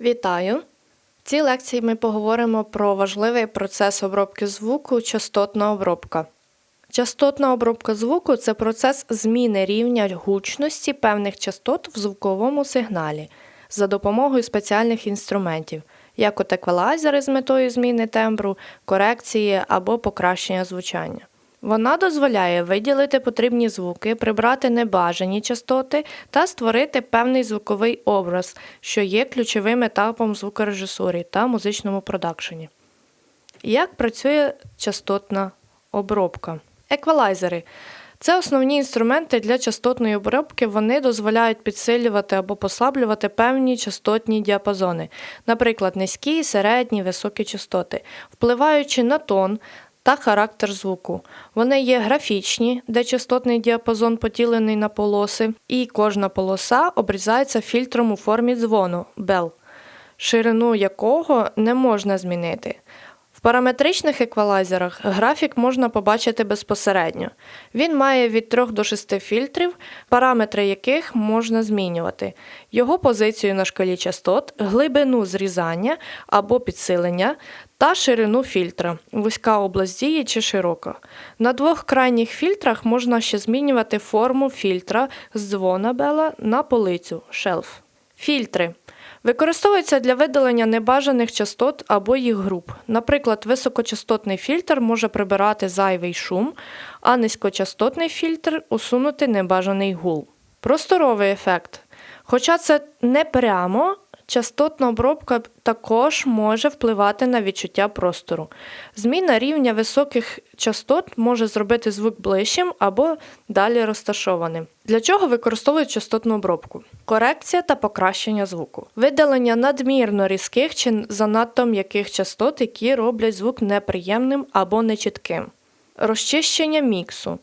Вітаю! В цій лекції ми поговоримо про важливий процес обробки звуку частотна обробка. Частотна обробка звуку це процес зміни рівня гучності певних частот в звуковому сигналі за допомогою спеціальних інструментів, як от еквалайзери з метою зміни тембру, корекції або покращення звучання. Вона дозволяє виділити потрібні звуки, прибрати небажані частоти та створити певний звуковий образ, що є ключовим етапом звукорежисурі та музичному продакшені. Як працює частотна обробка? Еквалайзери це основні інструменти для частотної обробки. Вони дозволяють підсилювати або послаблювати певні частотні діапазони, наприклад, низькі, середні, високі частоти, впливаючи на тон та характер звуку. Вони є графічні, де частотний діапазон поділений на полоси, і кожна полоса обрізається фільтром у формі дзвону бел, ширину якого не можна змінити. В параметричних еквалайзерах графік можна побачити безпосередньо. Він має від 3 до 6 фільтрів, параметри яких можна змінювати, його позицію на шкалі частот, глибину зрізання або підсилення та ширину фільтра, вузька область дії чи широка. На двох крайніх фільтрах можна ще змінювати форму фільтра з дзвона бела на полицю шелф. Фільтри Використовуються для видалення небажаних частот або їх груп. Наприклад, високочастотний фільтр може прибирати зайвий шум, а низькочастотний фільтр усунути небажаний гул. Просторовий ефект. Хоча це не прямо, частотна обробка також може впливати на відчуття простору. Зміна рівня високих частот може зробити звук ближчим або далі розташованим. Для чого використовують частотну обробку? Корекція та покращення звуку, видалення надмірно різких чи занадто м'яких частот, які роблять звук неприємним або нечітким. Розчищення міксу.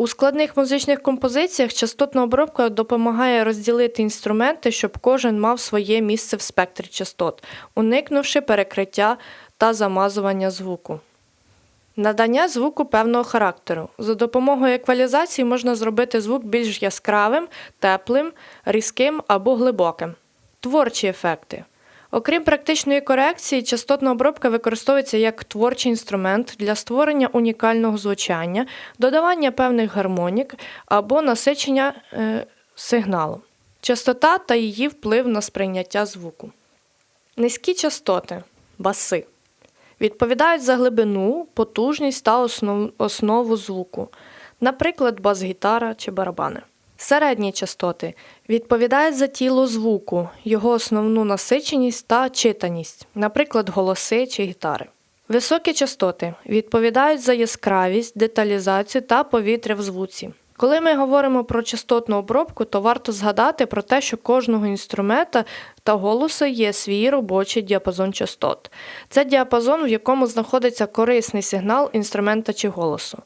У складних музичних композиціях частотна обробка допомагає розділити інструменти, щоб кожен мав своє місце в спектрі частот, уникнувши перекриття та замазування звуку. Надання звуку певного характеру. За допомогою еквалізації можна зробити звук більш яскравим, теплим, різким або глибоким. Творчі ефекти. Окрім практичної корекції, частотна обробка використовується як творчий інструмент для створення унікального звучання, додавання певних гармонік або насичення е, сигналу. Частота та її вплив на сприйняття звуку. Низькі частоти баси відповідають за глибину, потужність та основ, основу звуку, наприклад, бас-гітара чи барабани. Середні частоти відповідають за тіло звуку, його основну насиченість та читаність, наприклад, голоси чи гітари. Високі частоти відповідають за яскравість, деталізацію та повітря в звуці. Коли ми говоримо про частотну обробку, то варто згадати про те, що кожного інструмента та голосу є свій робочий діапазон частот. Це діапазон, в якому знаходиться корисний сигнал інструмента чи голосу.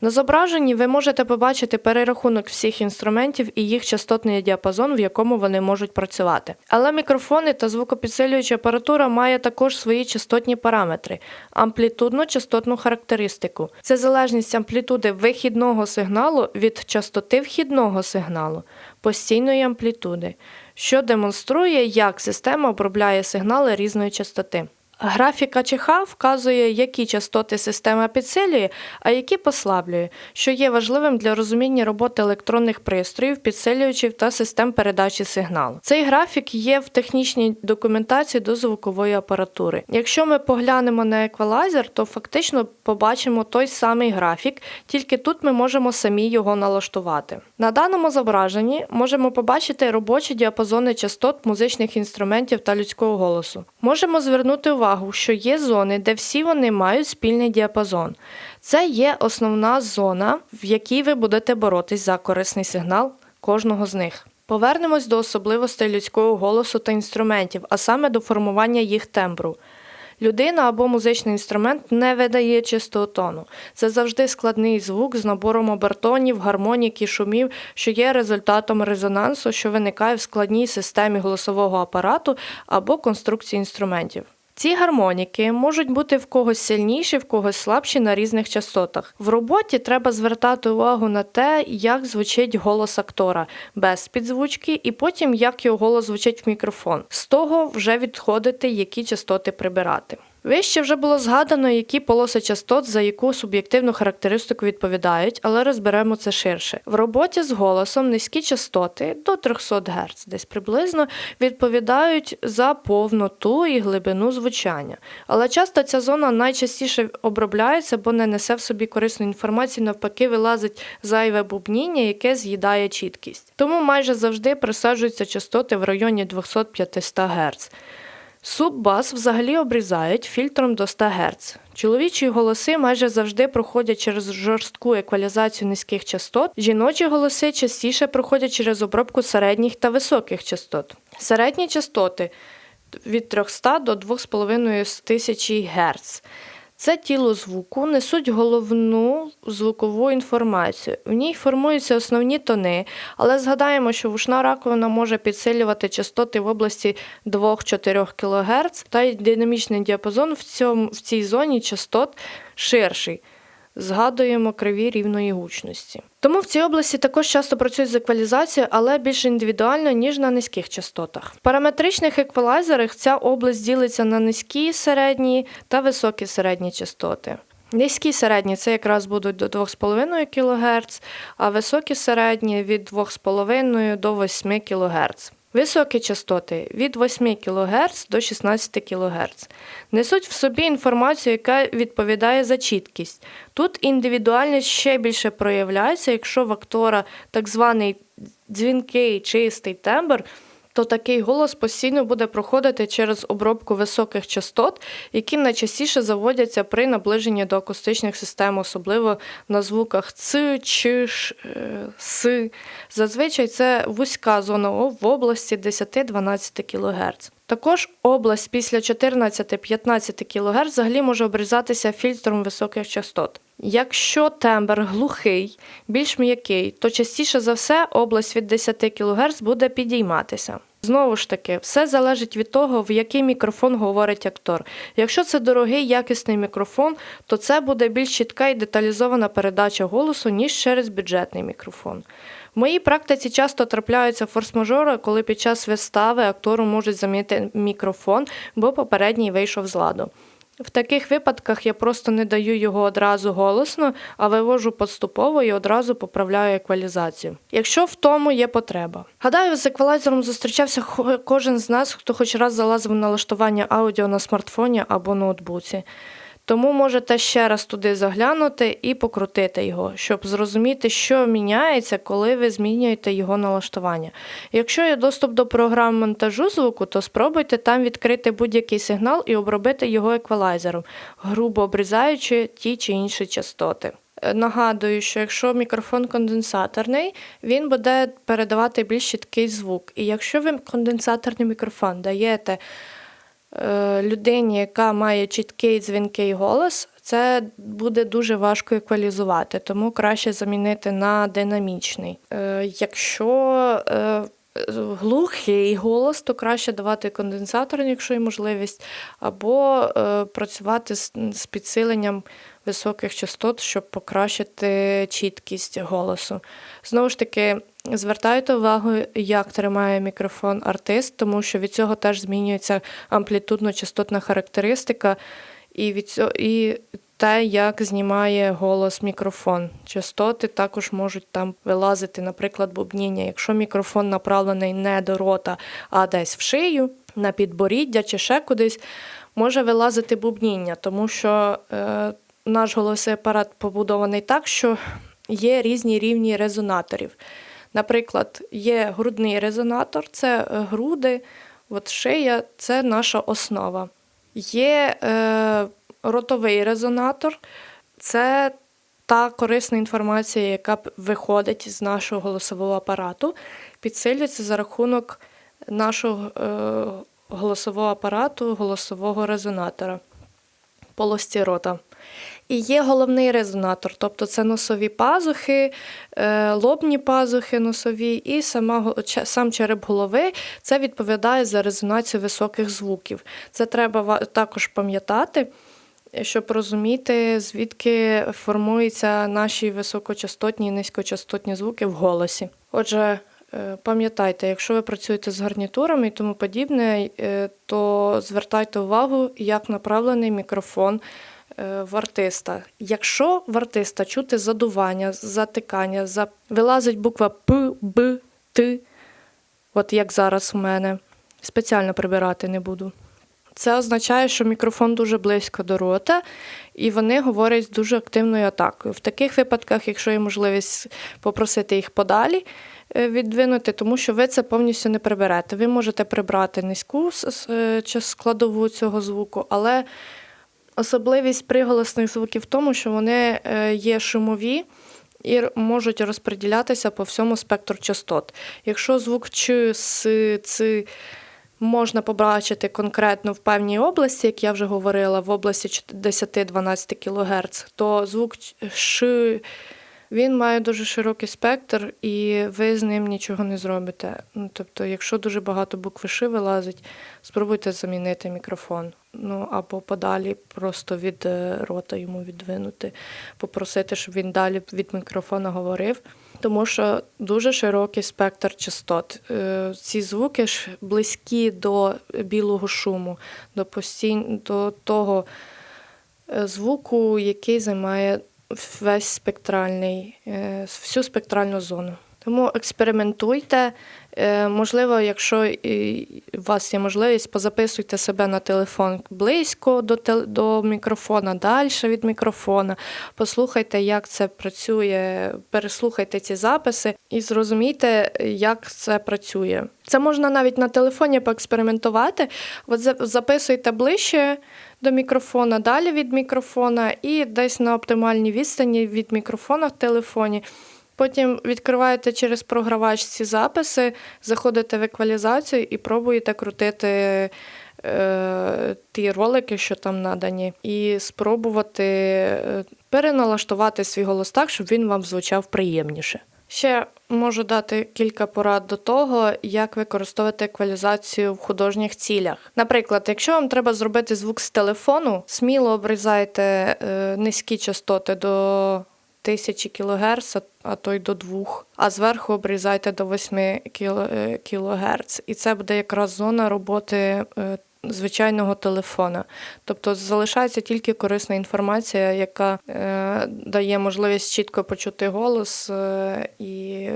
На зображенні ви можете побачити перерахунок всіх інструментів і їх частотний діапазон, в якому вони можуть працювати. Але мікрофони та звукопідсилююча апаратура має також свої частотні параметри, амплітудну частотну характеристику. Це залежність амплітуди вихідного сигналу від частоти вхідного сигналу, постійної амплітуди, що демонструє, як система обробляє сигнали різної частоти. Графіка ЧХ вказує, які частоти система підсилює, а які послаблює, що є важливим для розуміння роботи електронних пристроїв, підсилювачів та систем передачі сигналу. Цей графік є в технічній документації до звукової апаратури. Якщо ми поглянемо на еквалайзер, то фактично побачимо той самий графік, тільки тут ми можемо самі його налаштувати. На даному зображенні можемо побачити робочі діапазони частот музичних інструментів та людського голосу. Можемо звернути увагу увагу, що є зони, де всі вони мають спільний діапазон. Це є основна зона, в якій ви будете боротись за корисний сигнал кожного з них. Повернемось до особливостей людського голосу та інструментів, а саме до формування їх тембру. Людина або музичний інструмент не видає чистого тону. Це завжди складний звук з набором обертонів, гармонік і шумів, що є результатом резонансу, що виникає в складній системі голосового апарату або конструкції інструментів. Ці гармоніки можуть бути в когось сильніші, в когось слабші на різних частотах. В роботі треба звертати увагу на те, як звучить голос актора без підзвучки, і потім як його голос звучить в мікрофон. З того вже відходити, які частоти прибирати. Вище вже було згадано, які полоси частот за яку суб'єктивну характеристику відповідають, але розберемо це ширше. В роботі з голосом низькі частоти до 300 Гц, десь приблизно, відповідають за повноту і глибину звучання. Але часто ця зона найчастіше обробляється, бо не несе в собі корисну інформацію, навпаки, вилазить зайве бубніння, яке з'їдає чіткість. Тому майже завжди присаджуються частоти в районі 200-500 Гц. Суббас взагалі обрізають фільтром до 100 Гц. Чоловічі голоси майже завжди проходять через жорстку еквалізацію низьких частот. Жіночі голоси частіше проходять через обробку середніх та високих частот. Середні частоти від 300 до 2500 Гц. Це тіло звуку несуть головну звукову інформацію. В ній формуються основні тони, але згадаємо, що вушна раковина може підсилювати частоти в області 2-4 кГц, та й динамічний діапазон в, цьому, в цій зоні частот ширший. Згадуємо криві рівної гучності. Тому в цій області також часто працюють з еквалізацією, але більш індивідуально, ніж на низьких частотах. В параметричних еквалайзерах ця область ділиться на низькі середні та високі середні частоти. Низькі середні це якраз будуть до 2,5 кГц, а високі середні від 2,5 до 8 кГц. Високі частоти від 8 кГц до 16 кГц. Несуть в собі інформацію, яка відповідає за чіткість. Тут індивідуальність ще більше проявляється, якщо в актора так званий дзвінкий чистий тембр, то такий голос постійно буде проходити через обробку високих частот, які найчастіше заводяться при наближенні до акустичних систем, особливо на звуках ц, ч, ш, с. Зазвичай це вузька зона О в області 10-12 кГц. Також область після 14-15 кГц взагалі може обрізатися фільтром високих частот. Якщо тембр глухий, більш м'який, то частіше за все область від 10 кГц буде підійматися. Знову ж таки, все залежить від того, в який мікрофон говорить актор. Якщо це дорогий якісний мікрофон, то це буде більш чітка і деталізована передача голосу, ніж через бюджетний мікрофон. В моїй практиці часто трапляються форс-мажори, коли під час вистави актору можуть замінити мікрофон, бо попередній вийшов з ладу. В таких випадках я просто не даю його одразу голосно, а вивожу поступово і одразу поправляю еквалізацію. Якщо в тому є потреба. Гадаю, з еквалайзером зустрічався кожен з нас, хто хоч раз залазив в налаштування аудіо на смартфоні або ноутбуці. Тому можете ще раз туди заглянути і покрутити його, щоб зрозуміти, що міняється, коли ви змінюєте його налаштування. Якщо є доступ до програм монтажу звуку, то спробуйте там відкрити будь-який сигнал і обробити його еквалайзером, грубо обрізаючи ті чи інші частоти. Е, Нагадую, що якщо мікрофон конденсаторний, він буде передавати більш чіткий звук. І якщо ви конденсаторний мікрофон даєте людині, яка має чіткий дзвінкий голос, це буде дуже важко еквалізувати, тому краще замінити на динамічний. Е, якщо е, глухий голос, то краще давати конденсаторний, якщо є можливість, або е, працювати з підсиленням високих частот, щоб покращити чіткість голосу. Знову ж таки, звертайте увагу, як тримає мікрофон артист, тому що від цього теж змінюється амплітудно-частотна характеристика, і від цього, і те, як знімає голос мікрофон. Частоти також можуть там вилазити, наприклад, бубніння. Якщо мікрофон направлений не до рота, а десь в шию, на підборіддя чи ще кудись, може вилазити бубніння, тому що е, наш голосовий апарат побудований так, що є різні рівні резонаторів. Наприклад, є грудний резонатор, це е, груди, от шия це наша основа. Є е, ротовий резонатор, це та корисна інформація, яка виходить з нашого голосового апарату, підсилюється за рахунок нашого е, голосового апарату, голосового резонатора, полості рота. І є головний резонатор, тобто це носові пазухи, е, лобні пазухи носові і сама, сам череп голови. Це відповідає за резонацію високих звуків. Це треба також пам'ятати, щоб розуміти, звідки формуються наші високочастотні і низькочастотні звуки в голосі. Отже, е, пам'ятайте, якщо ви працюєте з гарнітурами і тому подібне, е, то звертайте увагу, як направлений мікрофон в артиста. Якщо в артиста чути задування, затикання, за... вилазить буква П, Б, Т, от як зараз у мене, спеціально прибирати не буду. Це означає, що мікрофон дуже близько до рота, і вони говорять з дуже активною атакою. В таких випадках, якщо є можливість попросити їх подалі е, віддвинути, тому що ви це повністю не приберете. Ви можете прибрати низьку е, складову цього звуку, але особливість приголосних звуків в тому, що вони е, є шумові. І можуть розподілятися по всьому спектру частот. Якщо звук Ч, С, Ц можна побачити конкретно в певній області, як я вже говорила, в області 10-12 кГц, то звук Ш він має дуже широкий спектр, і ви з ним нічого не зробите. Ну, тобто, якщо дуже багато букви Ш вилазить, спробуйте замінити мікрофон. Ну або подалі просто від е, рота йому відвинути, попросити, щоб він далі від мікрофона говорив. Тому що дуже широкий спектр частот. Е, Ці звуки ж близькі до білого шуму, до постійн... до того е, звуку, який займає весь спектральний, е, всю спектральну зону. Тому експериментуйте. Е, Можливо, якщо у вас є можливість, позаписуйте себе на телефон близько до, до мікрофона, далі від мікрофона. Послухайте, як це працює, переслухайте ці записи і зрозумійте, як це працює. Це можна навіть на телефоні поекспериментувати. От записуйте ближче до мікрофона, далі від мікрофона і десь на оптимальній відстані від мікрофона в телефоні. Потім відкриваєте через програвач ці записи, заходите в еквалізацію і пробуєте крутити е, ті ролики, що там надані, і спробувати е, переналаштувати свій голос так, щоб він вам звучав приємніше. Ще можу дати кілька порад до того, як використовувати еквалізацію в художніх цілях. Наприклад, якщо вам треба зробити звук з телефону, сміло обрізайте е, низькі частоти до 1000 кГц, а то й до 2, а зверху обрізайте до 8 кГц. І це буде якраз зона роботи е, звичайного телефона. Тобто залишається тільки корисна інформація, яка е, дає можливість чітко почути голос е, і.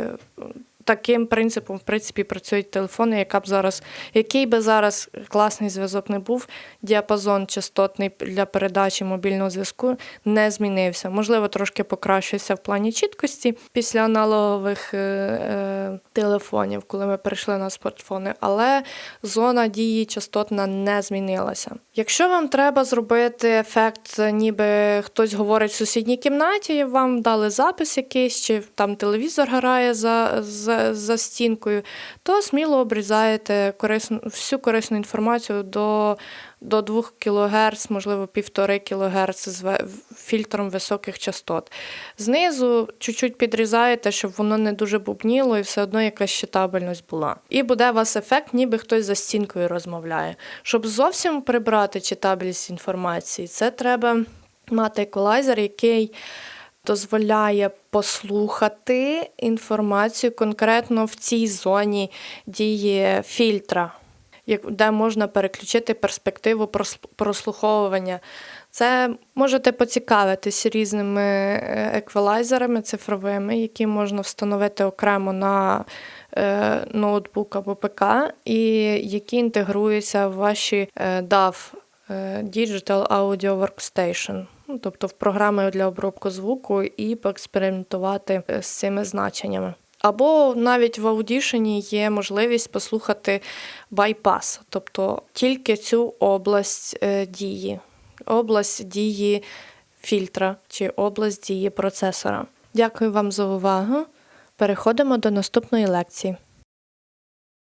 Таким принципом, в принципі, працюють телефони, яка б зараз, який би зараз класний зв'язок не був, діапазон частотний для передачі мобільного зв'язку не змінився. Можливо, трошки покращився в плані чіткості після аналогових е, е, телефонів, коли ми перейшли на смартфони, але зона дії частотна не змінилася. Якщо вам треба зробити ефект, ніби хтось говорить в сусідній кімнаті, вам дали запис якийсь, чи там телевізор грає за, за, за стінкою, то сміло обрізаєте корисну, всю корисну інформацію до, до 2 кГц, можливо, 1,5 кГц з фільтром високих частот. Знизу чуть-чуть підрізаєте, щоб воно не дуже бубніло і все одно якась читабельність була. І буде у вас ефект, ніби хтось за стінкою розмовляє. Щоб зовсім прибрати читабельність інформації, це треба мати еквалайзер, який дозволяє послухати інформацію конкретно в цій зоні дії фільтра, де можна переключити перспективу прослуховування. Це можете поцікавитись різними е, еквалайзерами цифровими, які можна встановити окремо на е, ноутбук або ПК, і які інтегруються в ваші DAW е, Digital Audio Workstation. Ну, тобто в програми для обробку звуку і поекспериментувати е, з цими значеннями. Або навіть в аудішені є можливість послухати байпас, тобто тільки цю область е, дії, область дії фільтра чи область дії процесора. Дякую вам за увагу. Переходимо до наступної лекції.